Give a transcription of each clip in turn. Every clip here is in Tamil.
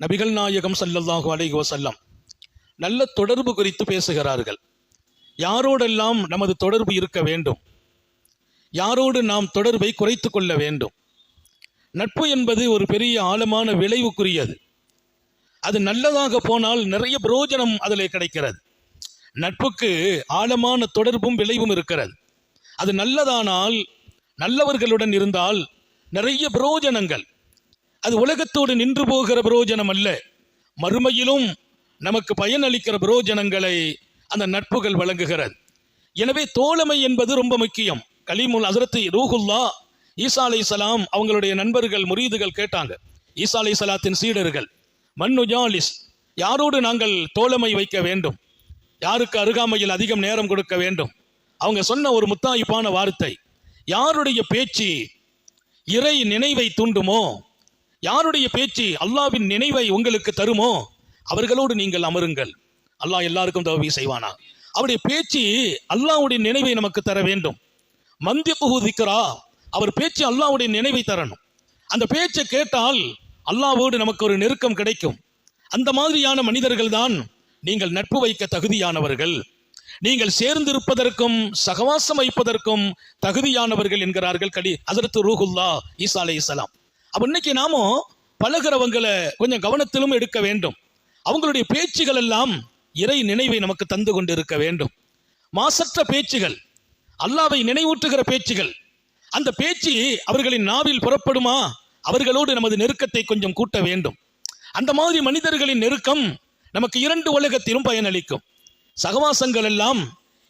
நபிகள் நாயகம் சல்லல்லாஹு அலைஹி வசல்லம் நல்ல தொடர்பு குறித்து பேசுகிறார்கள். யாரோடெல்லாம் நமது தொடர்பு இருக்க வேண்டும்? யாரோடு நாம் தொடர்பை குறைத்து கொள்ள வேண்டும்? நட்பு என்பது ஒரு பெரிய ஆழமான விளைவுக்குரியது. அது நல்லதாக போனால் நிறைய பிரயோஜனம் அதில் கிடைக்கிறது. நட்புக்கு ஆழமான தொடர்பும் விளைவும் இருக்கிறது. அது நல்லதானால் நல்லவர்களுடன் இருந்தால் நிறைய பிரயோஜனங்கள் அது உலகத்தோடு நின்று போகிற பிரயோஜனம் அல்ல மறுமையிலும் நமக்கு பயனளிக்கிற பிரயோஜனங்களை அந்த நட்புகள் வழங்குகிறது. எனவே தோழமை என்பது ரொம்ப முக்கியம். கலிமுல் அசரத்து ரூஹுல்லா ஈசா அலை சலாம் அவங்களுடைய நண்பர்கள் முரீதுகள் கேட்டாங்க. ஈசா அலை சலாத்தின் சீடர்கள் மன்னுஜாலிஸ் யாரோடு நாங்கள் தோழமை வைக்க வேண்டும்? யாருக்கு அருகாமையில் அதிகம் நேரம் கொடுக்க வேண்டும்? அவங்க சொன்ன ஒரு முத்தாய்ப்பான வார்த்தை யாருடைய பேச்சு இறை நினைவை தூண்டுமோ யாருடைய பேச்சு அல்லாவின் நினைவை உங்களுக்கு தருமோ? அவர்களோடு நீங்கள் அமருங்கள். அல்லாஹ் எல்லாருக்கும் தவவி செய்வானா? அவருடைய பேச்சு அல்லாஹ்வுடைய நினைவை நமக்கு தர வேண்டும். மந்தி புகுதிக்கிறா அவர் பேச்சு அல்லாவுடைய நினைவை தரணும். அந்த பேச்சை கேட்டால் அல்லாவோடு நமக்கு ஒரு நெருக்கம் கிடைக்கும். அந்த மாதிரியான மனிதர்கள் தான் நீங்கள் நட்பு வைக்க தகுதியானவர்கள். நீங்கள் சேர்ந்திருப்பதற்கும் சகவாசம் வைப்பதற்கும் தகுதியானவர்கள் என்கிறார்கள் கடி அதற்கு ரூஹுல்லா ஈசா அலை இஸ்லாம் அப்போ இன்னைக்கு நாமோ பழகிறவங்களை கொஞ்சம் கவனத்திலும் எடுக்க வேண்டும். அவங்களுடைய பேச்சுகள் எல்லாம் இறை நினைவை நமக்கு தந்து கொண்டு இருக்க வேண்டும். மாசற்ற பேச்சுகள் அல்லாவை நினைவூட்டுகிற பேச்சுகள் அந்த பேச்சு அவர்களின் நாவில் புறப்படுமா? அவர்களோடு நமது நெருக்கத்தை கொஞ்சம் கூட்ட வேண்டும். அந்த மாதிரி மனிதர்களின் நெருக்கம் நமக்கு இரண்டு உலகத்திலும் பயனளிக்கும். சகவாசங்கள் எல்லாம்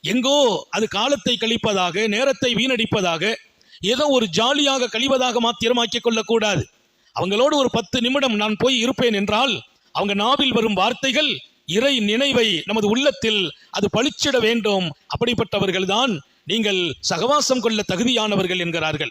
எங்கோ அது காலத்தை கழிப்பதாக நேரத்தை வீணடிப்பதாக ஏதோ ஒரு ஜாலியாக கழிவதாக மாத்திரமாக்கிக் கொள்ளக்கூடாது. அவங்களோடு ஒரு பத்து நிமிடம் நான் போய் இருப்பேன் என்றால் அவங்க நாவில் வரும் வார்த்தைகள் இறை நினைவை நமது உள்ளத்தில் அது பளிச்சிட வேண்டும். அப்படிப்பட்டவர்கள்தான் நீங்கள் சகவாசம் கொள்ள தகுதியானவர்கள் என்கிறார்கள்.